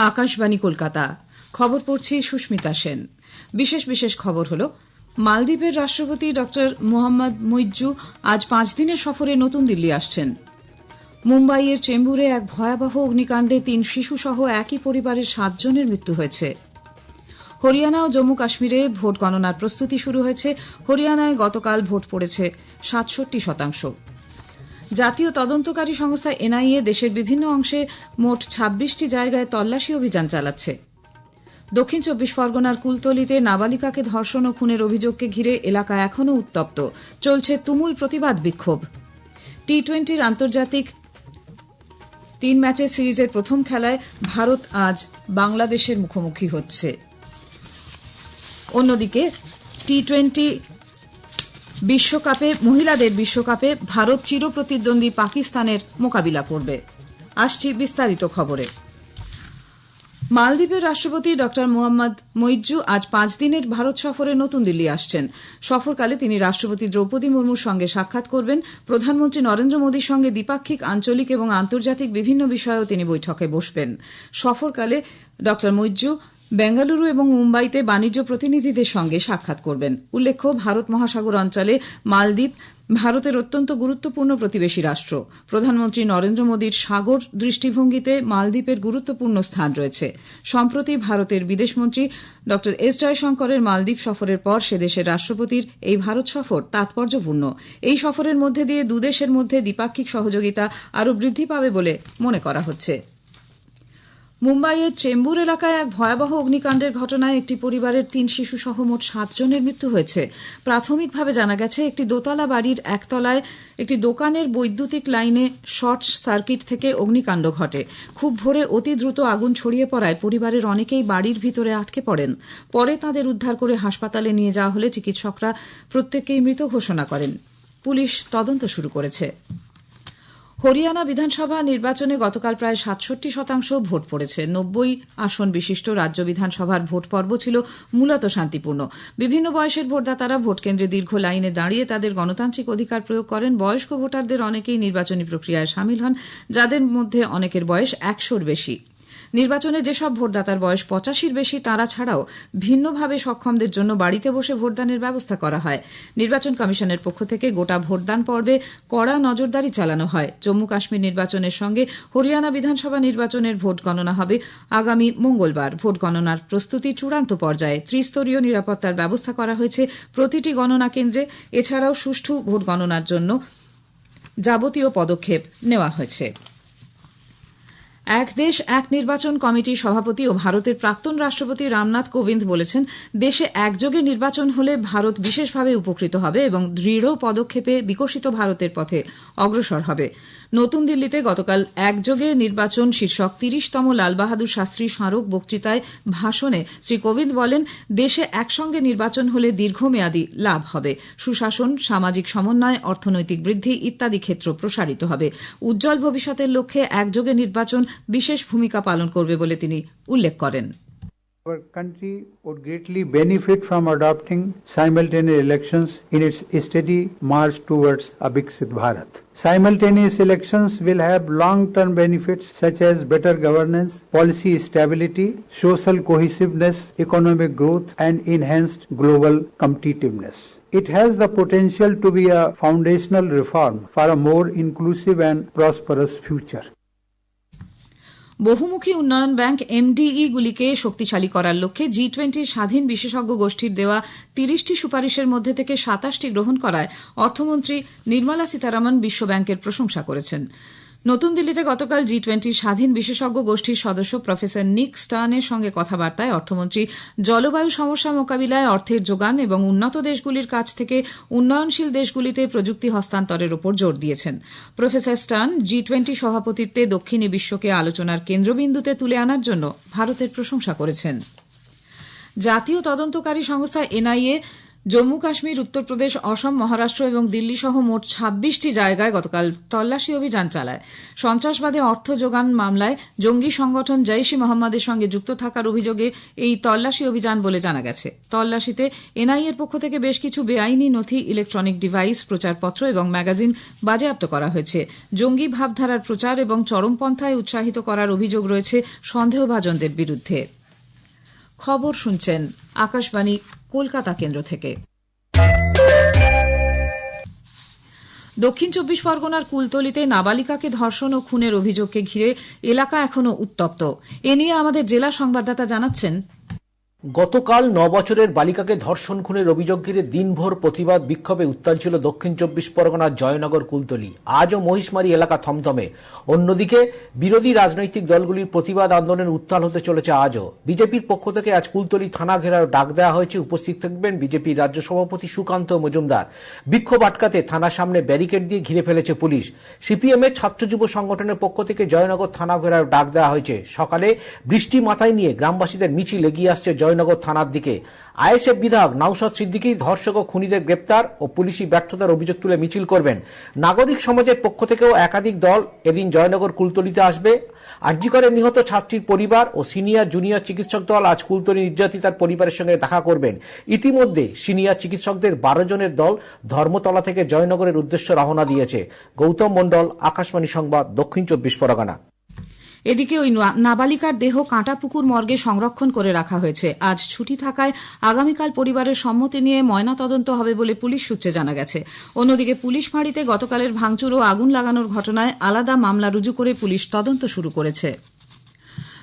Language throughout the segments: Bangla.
আকাশবাণী, কলকাতা। খবর পড়ছি সুস্মিতা সেন। বিশেষ বিশেষ খবর হল, মালদ্বীপের রাষ্ট্রপতি ড. মোহাম্মদ মুইজ্জু আজ পাঁচ দিনের সফরে নতুন দিল্লি আসছেন। মুম্বাইয়ের চেম্বুরে এক ভয়াবহ অগ্নিকাণ্ডে তিন শিশুসহ একই পরিবারের সাতজনের মৃত্যু হয়েছে। হরিয়ানা ও জম্মু কাশ্মীরে ভোট গণনার প্রস্তুতি শুরু হয়েছে। হরিয়ানায় গতকাল ভোট পড়েছে সাতষট্টি শতাংশ। জাতীয় তদন্তকারী সংস্থা এনআইএ দেশের বিভিন্ন অংশে মোট ছাব্বিশটি জায়গায় তল্লাশি অভিযান চালাচ্ছে। দক্ষিণ চব্বিশ পরগনার কুলতলিতে নাবালিকাকে ধর্ষণ ও খুনের অভিযোগকে ঘিরে এলাকা এখনও উত্তপ্ত। চলছে তুমুল প্রতিবাদ বিক্ষোভ। টি টোয়েন্টির আন্তর্জাতিক তিন ম্যাচের সিরিজের প্রথম খেলায় ভারত আজ বাংলাদেশের মুখোমুখি হচ্ছে। অন্যদিকে টি টোয়েন্টি বিশ্বকাপে, মহিলাদের বিশ্বকাপে ভারত চিরপ্রতিদ্বন্দ্বী পাকিস্তানের মোকাবিলা করবে। আসছি বিস্তারিত খবরে। মালদ্বীপের রাষ্ট্রপতি ড. মোহাম্মদ মইজ্জু আজ পাঁচ দিনের ভারত সফরে নতুন দিল্লি আসছেন। সফরকালে তিনি রাষ্ট্রপতি দ্রৌপদী মুর্মুর সঙ্গে সাক্ষাৎ করবেন। প্রধানমন্ত্রী নরেন্দ্র মোদীর সঙ্গে দ্বিপাক্ষিক, আঞ্চলিক এবং আন্তর্জাতিক বিভিন্ন বিষয়েও তিনি বৈঠকে বসবেন। সফরকালে ড. মইজ্জু বেঙ্গালুরু এবং মুম্বাইতে বাণিজ্য প্রতিনিধিদের সঙ্গে সাক্ষাৎ করবেন। উল্লেখ্য, ভারত মহাসাগর অঞ্চলে মালদ্বীপ ভারতের অত্যন্ত গুরুত্বপূর্ণ প্রতিবেশী রাষ্ট্র। প্রধানমন্ত্রী নরেন্দ্র মোদীর সাগর দৃষ্টিভঙ্গিতে মালদ্বীপের গুরুত্বপূর্ণ স্থান রয়েছে। সম্প্রতি ভারতের বিদেশমন্ত্রী ড. এস জয়শঙ্করের মালদ্বীপ সফরের পর সে দেশের রাষ্ট্রপতির এই ভারত সফর তাৎপর্যপূর্ণ। এই সফরের মধ্যে দিয়ে দুদেশের মধ্যে দ্বিপাক্ষিক সহযোগিতা আরও বৃদ্ধি পাবে বলে মনে করা হচ্ছে। মুম্বাইয়ের চেম্বুর এলাকায় এক ভয়াবহ অগ্নিকাণ্ডের ঘটনায় একটি পরিবারের তিন শিশু সহ মোট সাতজনের মৃত্যু হয়েছে। প্রাথমিকভাবে জানা গেছে, একটি দোতলা বাড়ির একতলায় একটি দোকানের বৈদ্যুতিক লাইনে শর্ট সার্কিট থেকে অগ্নিকাণ্ড ঘটে। খুব ভোরে অতি দ্রুত আগুন ছড়িয়ে পড়ায় পরিবারের অনেকেই বাড়ির ভিতরে আটকে পড়েন। পরে তাঁদের উদ্ধার করে হাসপাতালে নিয়ে যাওয়া হলে চিকিৎসকরা প্রত্যেককেই মৃত ঘোষণা করেন। পুলিশ তদন্ত শুরু করেছে। হরিয়ানা বিধানসভা নির্বাচনে গতকাল প্রায় সাতষট্টি শতাংশ ভোট পড়েছে। নব্বই আসন বিশিষ্ট রাজ্য বিধানসভার ভোট পর্ব ছিল মূলত শান্তিপূর্ণ। বিভিন্ন বয়সের ভোটদাতারা ভোটকেন্দ্রে দীর্ঘ লাইনে দাঁড়িয়ে তাদের গণতান্ত্রিক অধিকার প্রয়োগ করেন। বয়স্ক ভোটারদের অনেকেই নির্বাচনী প্রক্রিয়ায় সামিল হন, যাদের মধ্যে অনেকের বয়স একশোর বেশি। নির্বাচনে যেসব ভোটদাতার বয়স পঁচাশির বেশি, তারা ছাড়াও ভিন্নভাবে সক্ষমদের জন্য বাড়িতে বসে ভোটদানের ব্যবস্থা করা হয়। নির্বাচন কমিশনের পক্ষ থেকে গোটা ভোটদান পর্বে কড়া নজরদারি চালানো হয়। জম্মু কাশ্মীর নির্বাচনের সঙ্গে হরিয়ানা বিধানসভা নির্বাচনের ভোট গণনা হবে আগামী মঙ্গলবার। ভোট গণনার প্রস্তুতি চূড়ান্ত পর্যায়ে ত্রিস্তরীয় নিরাপত্তার ব্যবস্থা করা হয়েছে প্রতিটি গণনা কেন্দ্রে। এছাড়াও সুষ্ঠু ভোট গণনার জন্য যাবতীয় পদক্ষেপ নেওয়া হয়েছে। এক দেশ, এক নির্বাচন কমিটির সভাপতি ও ভারতের প্রাক্তন রাষ্ট্রপতি রামনাথ কোবিন্দ বলেছেন, দেশে একযোগে নির্বাচন হলে ভারত বিশেষভাবে উপকৃত হবে এবং দৃঢ় পদক্ষেপে বিকশিত ভারতের পথে অগ্রসর হবে। নতুন দিল্লিতে গতকাল একযোগে নির্বাচন শীর্ষক তিরিশতম লালবাহাদুর শাস্ত্রী স্মারক বক্তৃতায় ভাষণে শ্রী কোবিন্দ বলেন, দেশে একসঙ্গে নির্বাচন হলে দীর্ঘমেয়াদী লাভ হবে। সুশাসন, সামাজিক সমন্বয়, অর্থনৈতিক বৃদ্ধি ইত্যাদি ক্ষেত্র প্রসারিত হবে। উজ্জ্বল ভবিষ্যতের লক্ষ্যে একযোগে নির্বাচন বিশেষ ভূমিকা পালন করবে বলে তিনি উল্লেখ করেন Our country would greatly benefit from adopting simultaneous elections in its steady march towards a Viksit Bharat. Simultaneous elections will have long-term benefits such as better governance, policy stability, social cohesiveness, economic growth and enhanced global competitiveness. It has the potential to be a foundational reform for a more inclusive and prosperous future. বহুমুখী উন্নয়ন ব্যাংক এমডিই গুলিকে শক্তিশালী করার লক্ষ্যে জি টোয়েন্টির স্বাধীন বিশেষজ্ঞ গোষ্ঠীর দেওয়া তিরিশটি সুপারিশের মধ্যে থেকে সাতাশটি গ্রহণ করায় অর্থমন্ত্রী নির্মলা সীতারামন বিশ্বব্যাংকের প্রশংসা করেছেন। নতুন দিল্লিতে গতকাল জি টোয়েন্টি স্বাধীন বিশেষজ্ঞ গোষ্ঠীর সদস্য প্রফেসর নিক স্টার্নের সঙ্গে কথাবার্তায় অর্থমন্ত্রী জলবায়ু সমস্যা মোকাবিলায় অর্থের যোগান এবং উন্নত দেশগুলির কাছ থেকে উন্নয়নশীল দেশগুলিতে প্রযুক্তি হস্তান্তরের উপর জোর দিয়েছেন। প্রফেসর স্টার্ন জি টোয়েন্টি সভাপতিত্বে দক্ষিণী বিশ্বকে আলোচনার কেন্দ্রবিন্দুতে তুলে আনার জন্য ভারতের প্রশংসা করেছেন। জাতীয় তদন্তকারী সংস্থা এনআইএ জম্মু কাশ্মীর উত্তরপ্রদেশ অসম, মহারাষ্ট্র এবং দিল্লি সহ মোট ছাব্বিশটি জায়গায় গতকাল তল্লাশি অভিযান চালায়। সন্ত্রাসবাদে অর্থ যোগান মামলায় জঙ্গি সংগঠন জৈশ ই মোহাম্মদের সঙ্গে যুক্ত থাকার অভিযোগে এই তল্লাশি অভিযান বলে জানা গেছে। তল্লাশিতে এনআইএর পক্ষ থেকে বেশ কিছু বেআইনি নথি, ইলেকট্রনিক ডিভাইস, প্রচারপত্র এবং ম্যাগাজিন বাজেয়াপ্ত করা হয়েছে। জঙ্গি ভাবধারার প্রচার এবং চরমপন্থায় উৎসাহিত করার অভিযোগ রয়েছে সন্দেহভাজনদের বিরুদ্ধে। খবর শুনছেন আকাশবাণী কলকাতা কেন্দ্র থেকে। দক্ষিণ চব্বিশ পরগনার কুলতলিতে নাবালিকাকে ধর্ষণ ও খুনের অভিযোগকে ঘিরে এলাকা এখনও উত্তপ্ত। এ নিয়ে আমাদের জেলা সংবাদদাতা জানাচ্ছেন গতকাল ন বছরের বালিকাকে ধর্ষণ খুনের অভিযোগ ঘিরে দিনভর প্রতিবাদ বিক্ষোভে উত্তাল ছিল দক্ষিণ চব্বিশ পরগনার জয়নগর কুলতলি। আজও মহিষমারি এলাকা থমথমে। অন্যদিকে বিরোধী রাজনৈতিক দলগুলির প্রতিবাদ আন্দোলনের উত্তাল হতে চলেছে আজও। বিজেপির পক্ষ থেকে আজ কুলতলি থানা ঘেরাও ডাক দেওয়া হয়েছে। উপস্থিত থাকবেন বিজেপির রাজ্য সভাপতি সুকান্ত মজুমদার। বিক্ষোভ আটকাতে থানার সামনে ব্যারিকেড দিয়ে ঘিরে ফেলেছে পুলিশ। সিপিএম এর ছাত্র যুব সংগঠনের পক্ষ থেকে জয়নগর থানা ঘেরাও ডাক দেওয়া হয়েছে। সকালে বৃষ্টি মাথায় নিয়ে গ্রামবাসীদের মিছিল এগিয়ে আসছে জয়নগর থানার দিকে। আইএসএফ বিধায়ক নাউসাদ সিদ্দিকী, ধর্ষক ও খুনিদের গ্রেপ্তার ও পুলিশি ব্যর্থতার অভিযোগ তুলে মিছিল করবেন। নাগরিক সমাজের পক্ষ থেকেও একাধিক দল এদিন জয়নগর কুলতলিতে আসবে। আরজিকরে নিহত ছাত্রীর পরিবার ও সিনিয়র জুনিয়র চিকিৎসক দল আজ কুলতলি নির্যাতিতার পরিবারের সঙ্গে দেখা করবেন। ইতিমধ্যে সিনিয়র চিকিৎসকদের বারো জনের দল ধর্মতলা থেকে জয়নগরের উদ্দেশ্যে রওনা দিয়েছে। গৌতম মণ্ডল, আকাশবাণী সংবাদ, দক্ষিণ চব্বিশ পরগনা। এদিকে ওই নাবালিকার দেহ কাঁটাপুকুর মর্গে সংরক্ষণ করে রাখা হয়েছে। আজ ছুটি থাকায় আগামীকাল পরিবারের সম্মতি নিয়ে ময়নাতদন্ত হবে বলে পুলিশ সূত্রে জানা গেছে। অন্যদিকে পুলিশ ফাঁড়িতে গতকালের ভাঙচুর ও আগুন লাগানোর ঘটনায় আলাদা মামলা রুজু করে পুলিশ তদন্ত শুরু করেছে।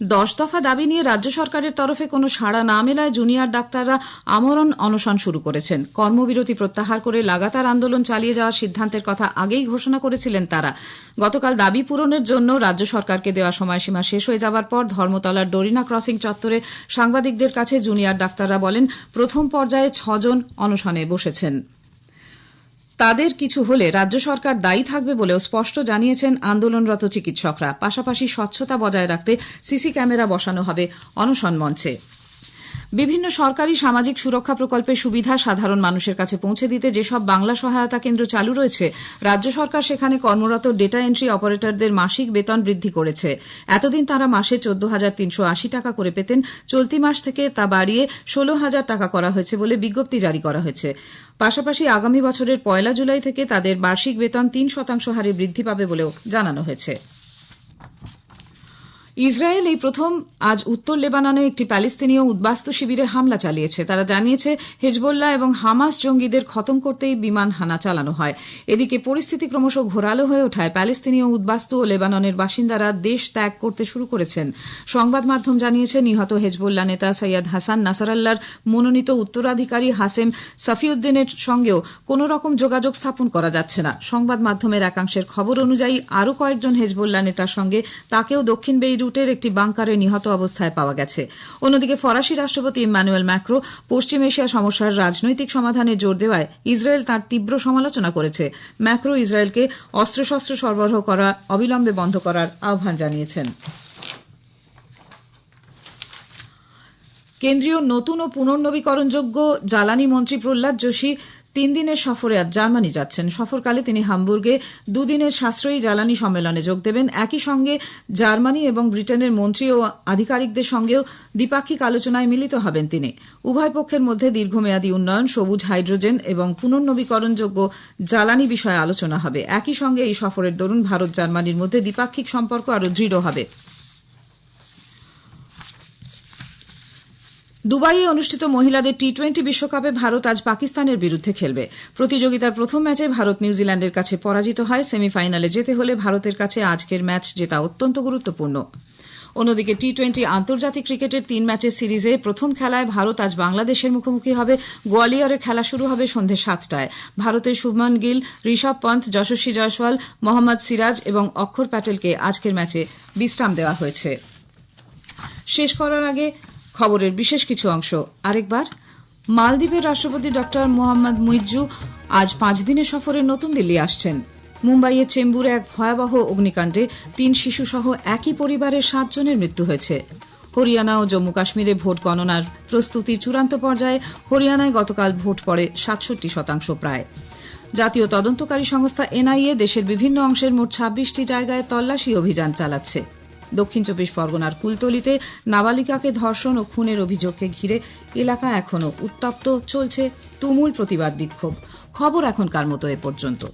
দশ দফা দাবি নিয়ে রাজ্য সরকারের তরফে কোনো সাড়া না মেলায় জুনিয়র ডাক্তাররা আমরণ অনশন শুরু করেছেন। কর্মবিরতি প্রত্যাহার করে লাগাতার আন্দোলন চালিয়ে যাওয়ার সিদ্ধান্তের কথা আগেই ঘোষণা করেছিলেন তারা। গতকাল দাবি পূরণের জন্য রাজ্য সরকারকে দেওয়া সময়সীমা শেষ হয়ে যাওয়ার পর ধর্মতলার ডরিনা ক্রসিং চত্বরে সাংবাদিকদের কাছে জুনিয়র ডাক্তাররা বলেন, প্রথম পর্যায়ে ছজন অনশনে বসেছেন। তাদের কিছু হলে রাজ্য সরকার দায়ী থাকবে বলেও স্পষ্ট জানিয়েছেন আন্দোলনরত চিকিৎসকরা। পাশাপাশি স্বচ্ছতা বজায় রাখতে সিসি ক্যামেরা বসানো হবে অনশন মঞ্চে। বিভিন্ন সরকারি সামাজিক সুরক্ষা প্রকল্পের সুবিধা সাধারণ মানুষের কাছে পৌঁছে দিতে যেসব বাংলা সহায়তা কেন্দ্র চালু রয়েছে, রাজ্য সরকার সেখানে কর্মরত ডেটা এন্ট্রি অপারেটরদের মাসিক বেতন বৃদ্ধি করেছে। এতদিন তারা মাসে চোদ্দ হাজার তিনশো আশি টাকা করে পেতেন, চলতি মাস থেকে তা বাড়িয়ে ষোলো হাজার টাকা করা হয়েছে বলে বিজ্ঞপ্তি জারি করা হয়েছে। পাশাপাশি আগামী বছরের পয়লা জুলাই থেকে তাদের বার্ষিক বেতন তিন শতাংশ হারে বৃদ্ধি পাবে বলেও জানানো হয়েছে। ইসরায়েল এই প্রথম, আজ উত্তর লেবাননে একটি প্যালেস্তিনীয় উদ্বাস্তু শিবিরে হামলা চালিয়েছে। তারা জানিয়েছে, হেজবোল্লাহ এবং হামাস জঙ্গিদের খতম করতেই বিমান হানা চালানো হয়। এদিকে পরিস্থিতি ক্রমশ ঘোরালো হয়ে ওঠায় প্যালেস্তিনীয় উদ্বাস্তু ও লেবাননের বাসিন্দারা দেশ ত্যাগ করতে শুরু করেছেন। সংবাদ মাধ্যম জানিয়েছে, নিহত হেজবোল্লাহ নেতা সৈয়দ হাসান নাসারাল্লার মনোনীত উত্তরাধিকারী হাসেম সাফিউদ্দিনের সঙ্গেও কোন রকম যোগাযোগ স্থাপন করা যাচ্ছে না। সংবাদ মাধ্যমের একাংশের খবর অনুযায়ী আরও কয়েকজন হেজবোল্লা নেতার সঙ্গে, তাকেও দক্ষিণ বেইরুট রুটের একটি বাংকারে নিহত অবস্থায় পাওয়া গেছে। অন্যদিকে ফরাসি রাষ্ট্রপতি ইম্যানুয়েল ম্যাক্রো পশ্চিম এশিয়া সমস্যার রাজনৈতিক সমাধানে জোর দেওয়ায় ইসরায়েল তার তীব্র সমালোচনা করেছে। ম্যাক্রো ইসরায়েলকে অস্ত্রশস্ত্র সরবরাহ করা, অবিলম্বে বন্ধ করার আহ্বান জানিয়েছেন। কেন্দ্রীয় নতুন ও পুনর্নবীকরণযোগ্য জ্বালানি মন্ত্রী প্রহ্লাদ যোশী তিন দিনের সফরে আজ জার্মানি যাচ্ছেন। সফরকালে তিনি হামবুর্গে দুদিনের সাশ্রয়ী জ্বালানি সম্মেলনে যোগ দেবেন। একই সঙ্গে জার্মানি এবং ব্রিটেনের মন্ত্রী ও আধিকারিকদের সঙ্গেও দ্বিপাক্ষিক আলোচনায় মিলিত হবেন তিনি। উভয় পক্ষের মধ্যে দীর্ঘমেয়াদী উন্নয়ন, সবুজ হাইড্রোজেন এবং পুনর্নবীকরণযোগ্য জ্বালানি বিষয়ে আলোচনা হবে। একই সঙ্গে এই সফরের দরুন ভারত জার্মানির মধ্যে দ্বিপাক্ষিক সম্পর্ক আরও দৃঢ় হবে। দুবাইয়ে অনুষ্ঠিত মহিলাদের টি টোয়েন্টি বিশ্বকাপে ভারত আজ পাকিস্তানের বিরুদ্ধে খেলবে। প্রতিযোগিতার প্রথম ম্যাচে ভারত নিউজিল্যান্ডের কাছে পরাজিত হয়। সেমিফাইনালে যেতে হলে ভারতের কাছে আজকের ম্যাচ জেতা অত্যন্ত গুরুত্বপূর্ণ। অন্যদিকে টি টোয়েন্টি আন্তর্জাতিক ক্রিকেটের তিন ম্যাচের সিরিজে প্রথম খেলায় ভারত আজ বাংলাদেশের মুখোমুখি হবে। গোয়ালিয়রে খেলা শুরু হবে সন্ধে সাতটায়। ভারতের শুভমান গিল, ঋষভ পন্থ, যশস্বী জয়সওয়াল, মোহাম্মদ সিরাজ এবং অক্ষর প্যাটেলকে আজকের ম্যাচে বিশ্রাম দেওয়া হয়েছে। শেষ করার আগে খবরের বিশেষ কিছু অংশ। আরেকবার, মালদ্বীপের রাষ্ট্রপতি ড মোহাম্মদ মুইজ্জু আজ পাঁচ দিনের সফরে নতুন দিল্লি আসছেন। মুম্বাইয়ের চেম্বুরে এক ভয়াবহ অগ্নিকাণ্ডে তিন শিশুসহ একই পরিবারের সাতজনের মৃত্যু হয়েছে। হরিয়ানা ও জম্মু কাশ্মীরে ভোট গণনার প্রস্তুতি চূড়ান্ত পর্যায়ে হরিয়ানায় গতকাল ভোট পড়ে সাতষট্টি শতাংশ প্রায়। জাতীয় তদন্তকারী সংস্থা এনআইএ দেশের বিভিন্ন অংশের মোট ছাব্বিশটি জায়গায় তল্লাশি অভিযান চালাচ্ছে। দক্ষিণ চব্বিশ পরগনার কুলতলিতে নাবালিকাকে ধর্ষণ ও খুনের অভিযোগকে ঘিরে এলাকা এখনও উত্তপ্ত, চলছে তুমুল প্রতিবাদ বিক্ষোভ। খবর এখনকার মতো এ পর্যন্ত।